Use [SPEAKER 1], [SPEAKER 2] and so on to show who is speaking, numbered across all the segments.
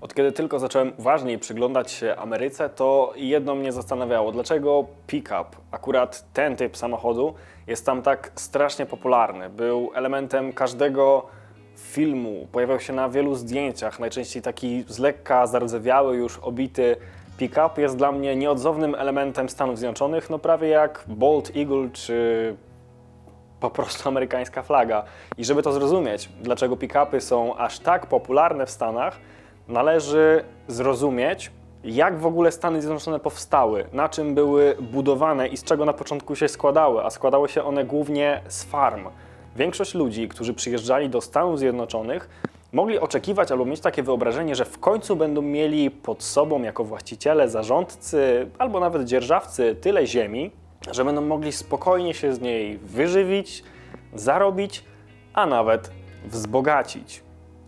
[SPEAKER 1] Od kiedy tylko zacząłem uważniej przyglądać się Ameryce, to jedno mnie zastanawiało, dlaczego pick-up, akurat ten typ samochodu, jest tam tak strasznie popularny. Był elementem każdego filmu, pojawiał się na wielu zdjęciach, najczęściej taki z lekka zardzewiały, już obity pick-up jest dla mnie nieodzownym elementem Stanów Zjednoczonych, no prawie jak Bolt Eagle czy po prostu amerykańska flaga. I żeby to zrozumieć, dlaczego pick-upy są aż tak popularne w Stanach, należy zrozumieć, jak w ogóle Stany Zjednoczone powstały, na czym były budowane i z czego na początku się składały, a składały się one głównie z farm. Większość ludzi, którzy przyjeżdżali do Stanów Zjednoczonych, mogli oczekiwać albo mieć takie wyobrażenie, że w końcu będą mieli pod sobą jako właściciele, zarządcy albo nawet dzierżawcy tyle ziemi, że będą mogli spokojnie się z niej wyżywić, zarobić, a nawet wzbogacić.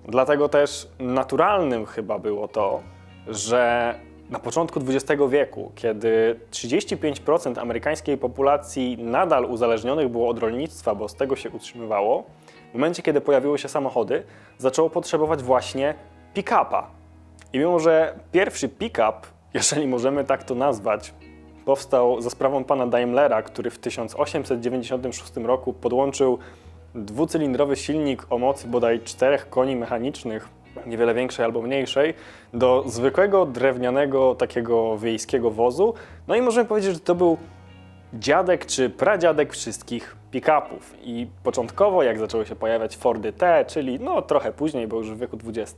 [SPEAKER 1] Dlatego też naturalnym chyba było to, że na początku XX wieku, kiedy 35% amerykańskiej populacji nadal uzależnionych było od rolnictwa, bo z tego się utrzymywało, w momencie, kiedy pojawiły się samochody, zaczęło potrzebować właśnie pick-upa. I mimo, że pierwszy pick-up, jeżeli możemy tak to nazwać, powstał za sprawą pana Daimlera, który w 1896 roku podłączył dwucylindrowy silnik o mocy bodaj czterech koni mechanicznych, niewiele większej albo mniejszej, do zwykłego drewnianego takiego wiejskiego wozu. No i możemy powiedzieć, że to był dziadek czy pradziadek wszystkich pick-upów. I początkowo, jak zaczęły się pojawiać Fordy T, czyli no trochę później, bo już w wieku XX,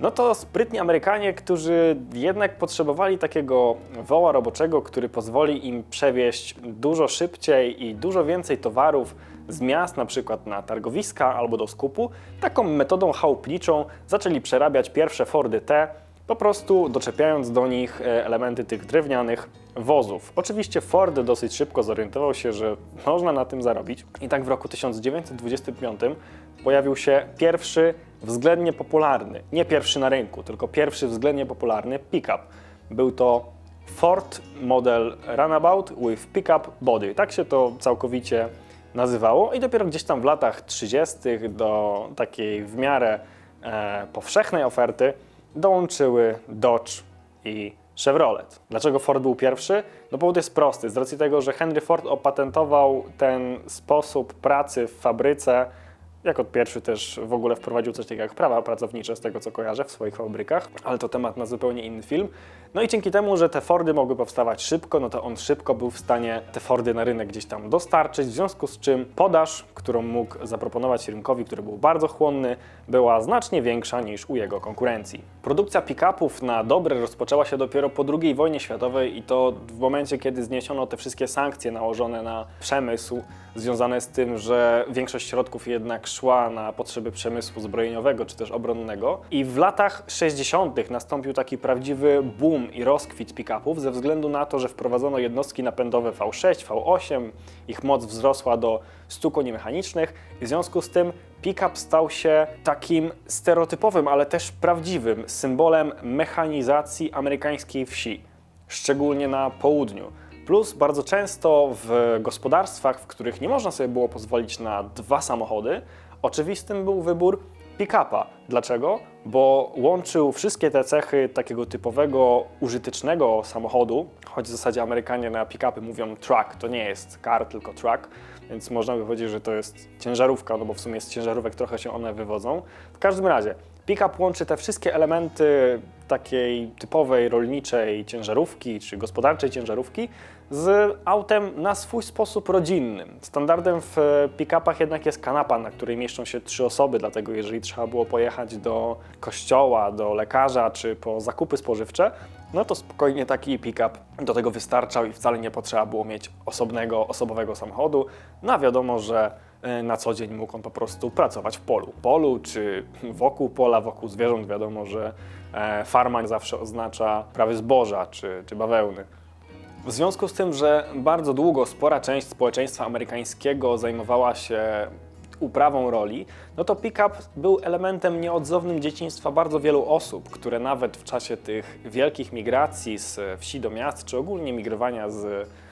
[SPEAKER 1] no to sprytni Amerykanie, którzy jednak potrzebowali takiego woła roboczego, który pozwoli im przewieźć dużo szybciej i dużo więcej towarów z miast, na przykład na targowiska albo do skupu, taką metodą chałupniczą zaczęli przerabiać pierwsze Fordy T, po prostu doczepiając do nich e, elementy tych drewnianych wozów. Oczywiście Ford dosyć szybko zorientował się, że można na tym zarobić i tak w roku 1925 pojawił się pierwszy względnie popularny, nie pierwszy na rynku, tylko pierwszy względnie popularny pick-up. Był to Ford model Runabout with Pickup Body. Tak się to całkowicie nazywało i dopiero gdzieś tam w latach 30. do takiej w miarę e, powszechnej oferty dołączyły Dodge i Chevrolet. Dlaczego Ford był pierwszy? No powód jest prosty. Z racji tego, że Henry Ford opatentował ten sposób pracy w fabryce, jako pierwszy też w ogóle wprowadził coś takiego jak prawa pracownicze, z tego co kojarzę, w swoich fabrykach, ale to temat na zupełnie inny film. No i dzięki temu, że te Fordy mogły powstawać szybko, no to on szybko był w stanie te Fordy na rynek gdzieś tam dostarczyć, w związku z czym podaż, którą mógł zaproponować rynkowi, który był bardzo chłonny, była znacznie większa niż u jego konkurencji. Produkcja pick-upów na dobre rozpoczęła się dopiero po II wojnie światowej i to w momencie, kiedy zniesiono te wszystkie sankcje nałożone na przemysł, związane z tym, że większość środków jednak szła na potrzeby przemysłu zbrojeniowego czy też obronnego. I w latach 60. nastąpił taki prawdziwy boom i rozkwit pick-upów ze względu na to, że wprowadzono jednostki napędowe V6, V8, ich moc wzrosła do 100 koni mechanicznych w związku z tym pick-up stał się takim stereotypowym, ale też prawdziwym symbolem mechanizacji amerykańskiej wsi, szczególnie na południu. Plus bardzo często w gospodarstwach, w których nie można sobie było pozwolić na dwa samochody, oczywistym był wybór pick-upa. Dlaczego? Bo łączył wszystkie te cechy takiego typowego, użytecznego samochodu, choć w zasadzie Amerykanie na pick-upy mówią truck, to nie jest car, tylko truck, więc można by powiedzieć, że to jest ciężarówka, no bo w sumie z ciężarówek trochę się one wywodzą. W każdym razie, pick-up łączy te wszystkie elementy takiej typowej rolniczej ciężarówki czy gospodarczej ciężarówki z autem na swój sposób rodzinnym. Standardem w pick-upach jednak jest kanapa, na której mieszczą się trzy osoby, dlatego jeżeli trzeba było pojechać do kościoła, do lekarza czy po zakupy spożywcze, no to spokojnie taki pick-up do tego wystarczał i wcale nie potrzeba było mieć osobnego, osobowego samochodu. No a wiadomo, że e, na co dzień mógł on po prostu pracować w polu. Polu czy wokół pola, wokół zwierząt wiadomo, że e, farma zawsze oznacza prawy zboża czy, czy bawełny. W związku z tym, że bardzo długo spora część społeczeństwa amerykańskiego zajmowała się uprawą roli, no to pick-up był elementem nieodzownym dzieciństwa bardzo wielu osób, które nawet w czasie tych wielkich migracji z wsi do miast, czy ogólnie migrowania z e,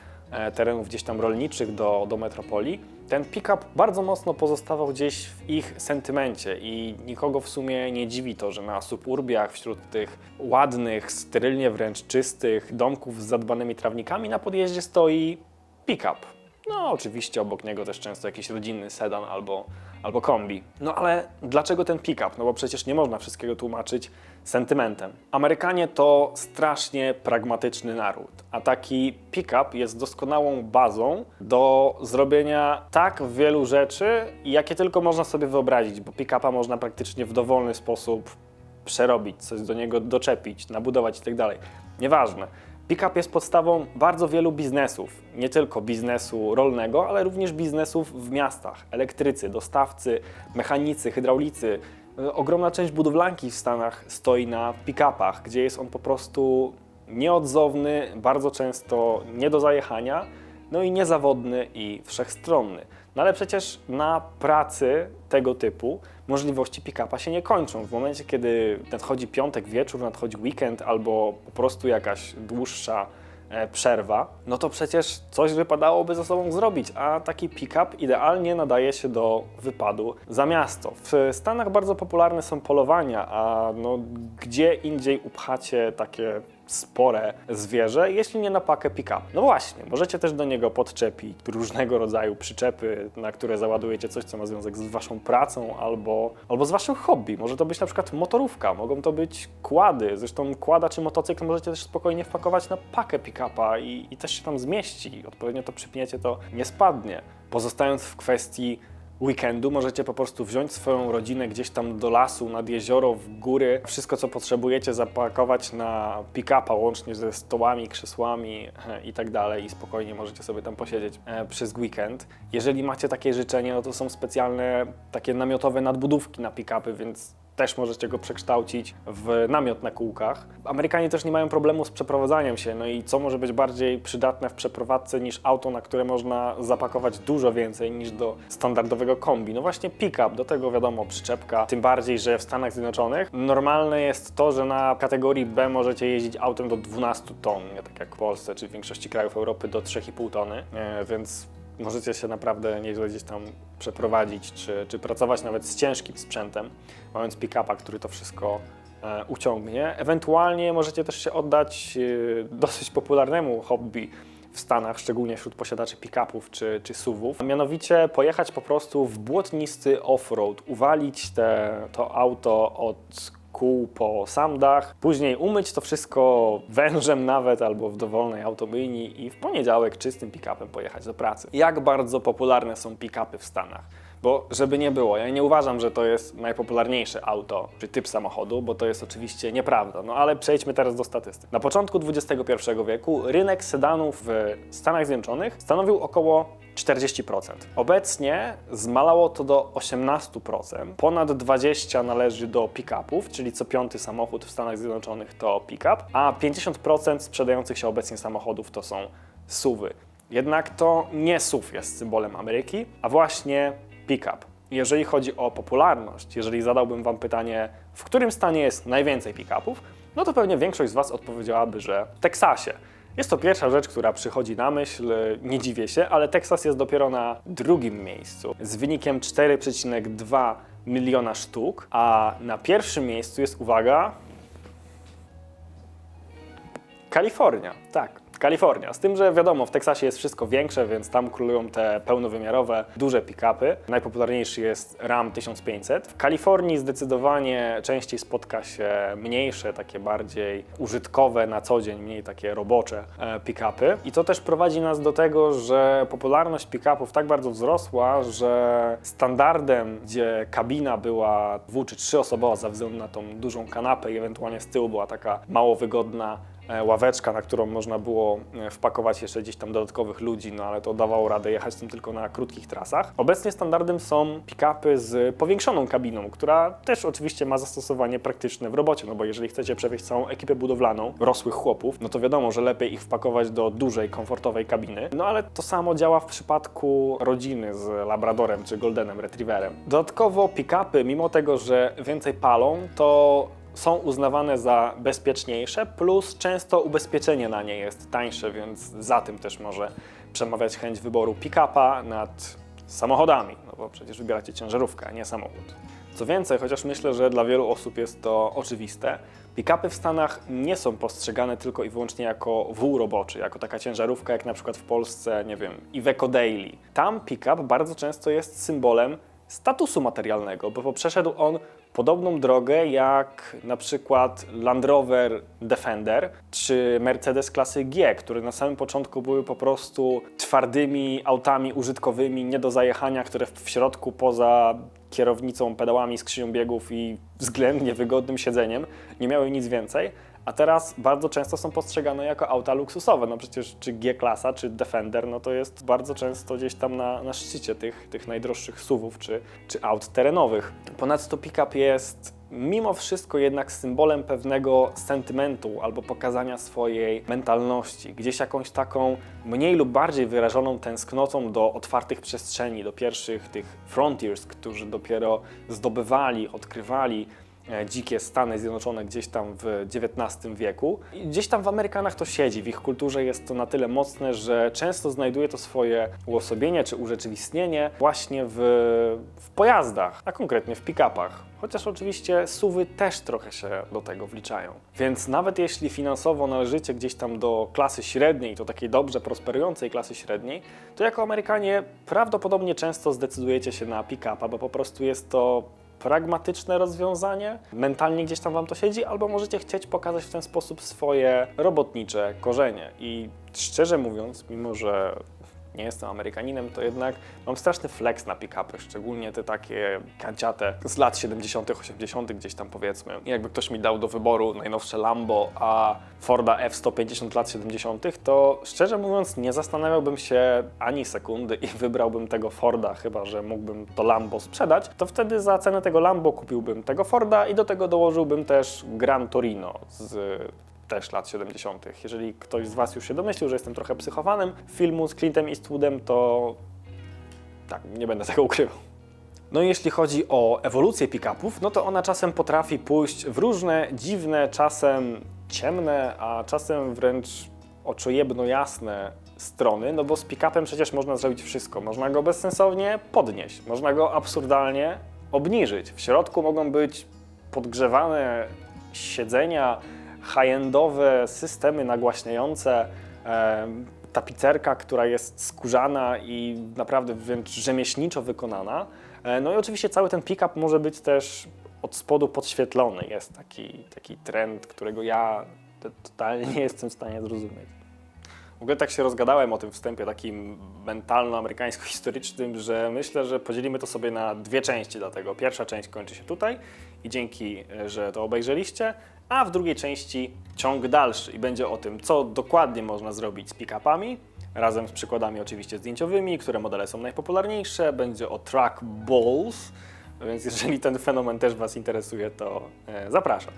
[SPEAKER 1] terenów gdzieś tam rolniczych do, do metropolii, Ten pick-up bardzo mocno pozostawał gdzieś w ich sentymencie i nikogo w sumie nie dziwi to, że na suburbiach wśród tych ładnych, sterylnie wręcz czystych domków z zadbanymi trawnikami na podjeździe stoi pick-up. No, oczywiście obok niego też często jakiś rodzinny sedan albo, albo kombi. No ale dlaczego ten pick-up? No bo przecież nie można wszystkiego tłumaczyć sentymentem. Amerykanie to strasznie pragmatyczny naród, a taki pick-up jest doskonałą bazą do zrobienia tak wielu rzeczy, jakie tylko można sobie wyobrazić, bo pick-upa można praktycznie w dowolny sposób przerobić, coś do niego doczepić, nabudować itd. Nieważne. Pickup jest podstawą bardzo wielu biznesów, nie tylko biznesu rolnego, ale również biznesów w miastach. Elektrycy, dostawcy, mechanicy, hydraulicy. Ogromna część budowlanki w Stanach stoi na pick-upach, gdzie jest on po prostu nieodzowny, bardzo często nie do zajechania, no i niezawodny i wszechstronny. No ale przecież na pracy tego typu możliwości pick-upa się nie kończą. W momencie, kiedy nadchodzi piątek wieczór, nadchodzi weekend albo po prostu jakaś dłuższa e, przerwa, no to przecież coś wypadałoby ze sobą zrobić, a taki pick-up idealnie nadaje się do wypadu za miasto. W Stanach bardzo popularne są polowania, a no, gdzie indziej upchacie takie spore zwierzę, jeśli nie na pakę pick-up. No właśnie, możecie też do niego podczepić różnego rodzaju przyczepy, na które załadujecie coś, co ma związek z waszą pracą albo, albo z waszym hobby. Może to być na przykład motorówka, mogą to być kłady. Zresztą kłada czy motocykl możecie też spokojnie wpakować na pakę pick-upa i, i też się tam zmieści. Odpowiednio to przypniecie, to nie spadnie. Pozostając w kwestii weekendu możecie po prostu wziąć swoją rodzinę gdzieś tam do lasu, nad jezioro, w góry. Wszystko, co potrzebujecie, zapakować na pick-upa, łącznie ze stołami, krzesłami e, i tak dalej i spokojnie możecie sobie tam posiedzieć e, przez weekend. Jeżeli macie takie życzenie, no to są specjalne takie namiotowe nadbudówki na pick-upy, więc też możecie go przekształcić w namiot na kółkach. Amerykanie też nie mają problemu z przeprowadzaniem się, no i co może być bardziej przydatne w przeprowadzce niż auto, na które można zapakować dużo więcej niż do standardowego kombi. No właśnie pick-up, do tego wiadomo przyczepka, tym bardziej, że w Stanach Zjednoczonych normalne jest to, że na kategorii B możecie jeździć autem do 12 ton, nie tak jak w Polsce czy w większości krajów Europy do 3,5 tony, e, więc możecie się naprawdę nieźle gdzieś tam przeprowadzić, czy, czy pracować nawet z ciężkim sprzętem, mając pick-upa, który to wszystko e, uciągnie. Ewentualnie możecie też się oddać e, dosyć popularnemu hobby w Stanach, szczególnie wśród posiadaczy pick-upów czy, czy SUVów. Mianowicie pojechać po prostu w błotnisty off-road, uwalić te, to auto od kół po sam dach, później umyć to wszystko wężem nawet albo w dowolnej automyjni i w poniedziałek czystym pick-upem pojechać do pracy. Jak bardzo popularne są pick-upy w Stanach? Bo żeby nie było, ja nie uważam, że to jest najpopularniejsze auto czy typ samochodu, bo to jest oczywiście nieprawda. No ale przejdźmy teraz do statystyk. Na początku XXI wieku rynek sedanów w Stanach Zjednoczonych stanowił około 40%. Obecnie zmalało to do 18%. Ponad 20% należy do pick-upów, czyli co piąty samochód w Stanach Zjednoczonych to pick-up, a 50% sprzedających się obecnie samochodów to są SUVy. Jednak to nie SUV jest symbolem Ameryki, a właśnie pick-up. Jeżeli chodzi o popularność, jeżeli zadałbym Wam pytanie, w którym stanie jest najwięcej pick-upów, no to pewnie większość z Was odpowiedziałaby, że w Teksasie. Jest to pierwsza rzecz, która przychodzi na myśl, nie dziwię się, ale Teksas jest dopiero na drugim miejscu z wynikiem 4,2 miliona sztuk, a na pierwszym miejscu jest, uwaga, Kalifornia. Tak, Kalifornia. Z tym, że wiadomo, w Teksasie jest wszystko większe, więc tam królują te pełnowymiarowe, duże pick-upy. Najpopularniejszy jest Ram 1500. W Kalifornii zdecydowanie częściej spotka się mniejsze, takie bardziej użytkowe na co dzień, mniej takie robocze e, pick-upy. I to też prowadzi nas do tego, że popularność pick-upów tak bardzo wzrosła, że standardem, gdzie kabina była dwu czy trzyosobowa, ze względu na tą dużą kanapę i ewentualnie z tyłu była taka mało wygodna ławeczka, na którą można było e, wpakować jeszcze gdzieś tam dodatkowych ludzi, no ale to dawało radę jechać tym tylko na krótkich trasach. Obecnie standardem są pick-upy z powiększoną kabiną, która też oczywiście ma zastosowanie praktyczne w robocie, no bo jeżeli chcecie przewieźć całą ekipę budowlaną, rosłych chłopów, no to wiadomo, że lepiej ich wpakować do dużej, komfortowej kabiny. No ale to samo działa w przypadku rodziny z Labradorem czy Goldenem Retrieverem. Dodatkowo pick-upy, mimo tego, że więcej palą, to są uznawane za bezpieczniejsze, plus często ubezpieczenie na nie jest tańsze, więc za tym też może przemawiać chęć wyboru pick-upa nad samochodami, no bo przecież wybieracie ciężarówkę, a nie samochód. Co więcej, chociaż myślę, że dla wielu osób jest to oczywiste, pick-upy w Stanach nie są postrzegane tylko i wyłącznie jako wół roboczy, jako taka ciężarówka jak na przykład w Polsce, nie wiem, Iveco Daily. Tam pick-up bardzo często jest symbolem statusu materialnego, bo przeszedł on podobną drogę jak na przykład Land Rover Defender czy Mercedes klasy G, które na samym początku były po prostu twardymi autami użytkowymi, nie do zajechania, które w środku poza kierownicą, pedałami, skrzynią biegów i względnie wygodnym siedzeniem nie miały nic więcej. A teraz bardzo często są postrzegane jako auta luksusowe. No przecież czy G-klasa, czy Defender, no to jest bardzo często gdzieś tam na, na szczycie tych, tych najdroższych SUVów czy, czy aut terenowych. Ponadto pick-up jest mimo wszystko jednak symbolem pewnego sentymentu albo pokazania swojej mentalności, gdzieś jakąś taką mniej lub bardziej wyrażoną tęsknotą do otwartych przestrzeni, do pierwszych tych frontiers, którzy dopiero zdobywali, odkrywali dzikie Stany Zjednoczone gdzieś tam w XIX wieku. I gdzieś tam w Amerykanach to siedzi, w ich kulturze jest to na tyle mocne, że często znajduje to swoje uosobienie czy urzeczywistnienie właśnie w, w pojazdach, a konkretnie w pick-upach. Chociaż oczywiście suwy też trochę się do tego wliczają. Więc nawet jeśli finansowo należycie gdzieś tam do klasy średniej, to takiej dobrze prosperującej klasy średniej, to jako Amerykanie prawdopodobnie często zdecydujecie się na pick-upa, bo po prostu jest to pragmatyczne rozwiązanie, mentalnie gdzieś tam wam to siedzi, albo możecie chcieć pokazać w ten sposób swoje robotnicze korzenie. I szczerze mówiąc, mimo że nie jestem Amerykaninem, to jednak mam straszny flex na pick-upy, szczególnie te takie kanciate z lat 70., 80., gdzieś tam powiedzmy. I jakby ktoś mi dał do wyboru najnowsze Lambo, a Forda F-150 lat 70., to szczerze mówiąc nie zastanawiałbym się ani sekundy i wybrałbym tego Forda, chyba że mógłbym to Lambo sprzedać, to wtedy za cenę tego Lambo kupiłbym tego Forda i do tego dołożyłbym też Gran Torino z też lat 70. Jeżeli ktoś z Was już się domyślił, że jestem trochę psychowanym filmu z Clintem Eastwoodem, to tak, nie będę tego ukrywał. No i jeśli chodzi o ewolucję pick-upów, no to ona czasem potrafi pójść w różne dziwne, czasem ciemne, a czasem wręcz oczojebno jasne strony, no bo z pick-upem przecież można zrobić wszystko. Można go bezsensownie podnieść, można go absurdalnie obniżyć. W środku mogą być podgrzewane siedzenia, high-endowe systemy nagłaśniające, e, tapicerka, która jest skórzana i naprawdę wręcz rzemieślniczo wykonana. E, no i oczywiście cały ten pick-up może być też od spodu podświetlony. Jest taki, taki trend, którego ja totalnie nie jestem w stanie zrozumieć. W ogóle tak się rozgadałem o tym wstępie takim mentalno-amerykańsko-historycznym, że myślę, że podzielimy to sobie na dwie części dlatego. Pierwsza część kończy się tutaj i dzięki, e, że to obejrzeliście, a w drugiej części ciąg dalszy i będzie o tym, co dokładnie można zrobić z pick-upami, razem z przykładami oczywiście zdjęciowymi, które modele są najpopularniejsze, będzie o track balls, więc jeżeli ten fenomen też Was interesuje, to e, zapraszam.